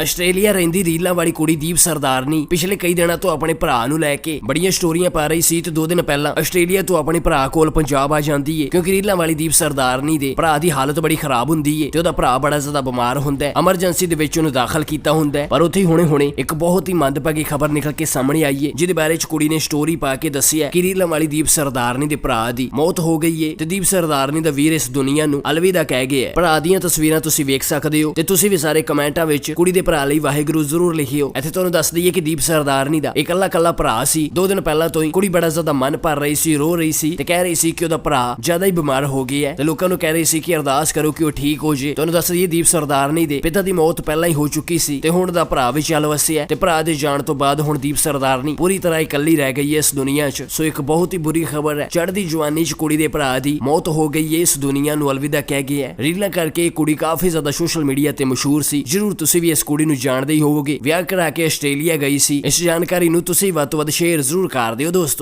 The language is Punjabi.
ਆਸਟ੍ਰੇਲੀਆ ਰਹਿੰਦੀ ਰੀਲਾਂ ਵਾਲੀ ਕੁੜੀ ਦੀਪ ਸਰਦਾਰਨੀ ਪਿਛਲੇ ਕਈ ਦਿਨਾਂ ਤੋਂ ਆਪਣੇ ਭਰਾ ਨੂੰ ਲੈ ਕੇ ਬੜੀਆਂ ਸਟੋਰੀਆਂ ਪਾ ਰਹੀ ਸੀ ਤੇ ਦੋ ਦਿਨ ਪਹਿਲਾਂ ਆਸਟ੍ਰੇਲੀਆ ਤੋਂ ਆਪਣੇ ਭਰਾ ਕੋਲ ਪੰਜਾਬ ਆ ਜਾਂਦੀ ਏ, ਕਿਉਂਕਿ ਰੀਲਾਂ ਵਾਲੀ ਦੀਪ ਸਰਦਾਰਨੀ ਦੇ ਭਰਾ ਦੀ ਹਾਲਤ ਬੜੀ ਖਰਾਬ ਹੁੰਦੀ ਏ ਤੇ ਉਹਦਾ ਭਰਾ ਬੜਾ ਜ਼ਿਆਦਾ ਬਿਮਾਰ ਹੁੰਦਾ ਹੈ ਐਮਰਜੈਂਸੀ ਦੇ ਵਿੱਚ ਉਹਨੂੰ ਦਾਖਲ ਕੀਤਾ ਹੁੰਦਾ ਹੈ ਪਰ ਉੱਥੇ ਹੁਣੇ-ਹੁਣੇ ਇੱਕ ਬਹੁਤ ਹੀ ਮੰਦਭਾਗੀ ਖਬਰ ਨਿਕਲ ਕੇ ਸਾਹਮਣੇ ਆਈ ਏ, ਜਿਹਦੇ ਬਾਰੇ ਚ ਕੁੜੀ ਨੇ ਸਟੋਰੀ ਪਾ ਕੇ ਦੱਸਿਆ ਕਿ ਰੀਲਾਂ ਵਾਲੀ ਦੀਪ ਸਰਦਾਰਨੀ ਦੇ ਭਰਾ ਦੀ ਮੌਤ ਹੋ ਗਈ ਏ ਤੇ ਦੀਪ ਸਰਦਾਰਨੀ ਦਾ ਵੀਰ ਇਸ ਦੁਨੀਆ ਨੂੰ ਅਲਵਿਦਾ ਕਹਿ ਗਿਆ ਹੈ ਭਰਾ ਦੀਆਂ ਤਸਵੀਰਾਂ ਤੁਸੀਂ ਵੇਖ ਸਕਦੇ ਹੋ ਤੇ ਤੁਸੀਂ ਵੀ ਸਾਰੇ ਕਮੈਂਟਾਂ ਵਿੱਚ ਕੁੜੀ ਦੇ ਭਰਾ ਲਈ ਵਾਹਿਗੁਰੂ ਜ਼ਰੂਰ ਲਿਖਿਓ। ਇੱਥੇ ਤੁਹਾਨੂੰ ਦੱਸ ਦਈਏ ਕਿ ਦੀਪ ਸਰਦਾਰਨੀ ਦਾ। ਇਕੱਲਾ ਇਕੱਲਾ ਭਰਾ ਸੀ। ਦੋ ਦਿਨ ਪਹਿਲਾਂ ਤੋਂ ਹੀ ਕੁੜੀ ਬੜਾ ਜ਼ਿਆਦਾ ਮਨ ਭਰ ਰਹੀ ਸੀ, ਰੋ ਰਹੀ ਸੀ ਤੇ ਕਹਿ ਰਹੀ ਸੀ ਕਿ ਉਹਦਾ ਭਰਾ ਜ਼ਿਆਦਾ ਹੀ ਬਿਮਾਰ ਹੋ ਗਿਆ ਹੈ। ਤੇ ਲੋਕਾਂ ਨੂੰ ਕਹਿ ਰਹੀ ਸੀ ਕਿ ਅਰਦਾਸ ਕਰੋ ਕਿ ਉਹ ਠੀਕ ਹੋ ਜੇ। ਤੁਹਾਨੂੰ ਦੱਸ ਦਈਏ ਦੀਪ ਸਰਦਾਰਨੀ ਦੇ। ਪਿਤਾ ਦੀ ਮੌਤ ਪਹਿਲਾਂ ਹੀ ਹੋ ਚੁੱਕੀ ਸੀ ਤੇ ਹੁਣ ਦਾ ਭਰਾ ਵੀ ਚੱਲ ਵਸਿਆ ਤੇ ਭਰਾ ਦੇ ਜਾਣ ਤੋਂ ਬਾਅਦ ਹੁਣ ਦੀਪ ਸਰਦਾਰਨੀ ਪੂਰੀ ਤਰ੍ਹਾਂ ਇਕੱਲੀ ਰਹਿ ਗਈ ਹੈ ਇਸ ਦੁਨੀਆ 'ਚ। ਸੋ ਇੱਕ ਬਹੁਤ ਹੀ ਬੁਰੀ ਖਬਰ ਹੈ। ਚੜ੍ਹਦੀ ਜਵਾਨੀ 'ਚ ਕੁੜੀ ਦੇ ਭਰਾ ਦੀ ਮੌਤ ਹੋ ਗਈ ਹੈ। ਇਸ ਦੁਨੀਆ ਨੂੰ ਅਲਵਿਦਾ ਕਹਿ ਗਈ ਹੈ। ਰੀਲਾਂ ਕਰਕੇ ਇਹ ਕੁੜੀ ਕਾਫੀ ਜ਼ਿਆਦਾ ਸੋਸ਼ਲ ਮੀਡੀਆ ਤੇ ਮਸ਼ਹੂਰ ਸੀ। ਜਰੂਰ ਤੁਸੀਂ ਵੀ ਇਸ ਕੁੜੀ ਕੁੜੀ ਨੂੰ ਜਾਣਦੇ ਹੀ ਹੋਵੋਗੇ। ਵਿਆਹ ਕਰਾ ਕੇ ਆਸਟ੍ਰੇਲੀਆ ਗਈ ਸੀ। ਇਸ ਜਾਣਕਾਰੀ ਨੂੰ ਤੁਸੀਂ ਵੱਧ ਤੋਂ ਵੱਧ ਸ਼ੇਅਰ ਜ਼ਰੂਰ ਕਰ ਦਿਓ ਦੋਸਤੋ।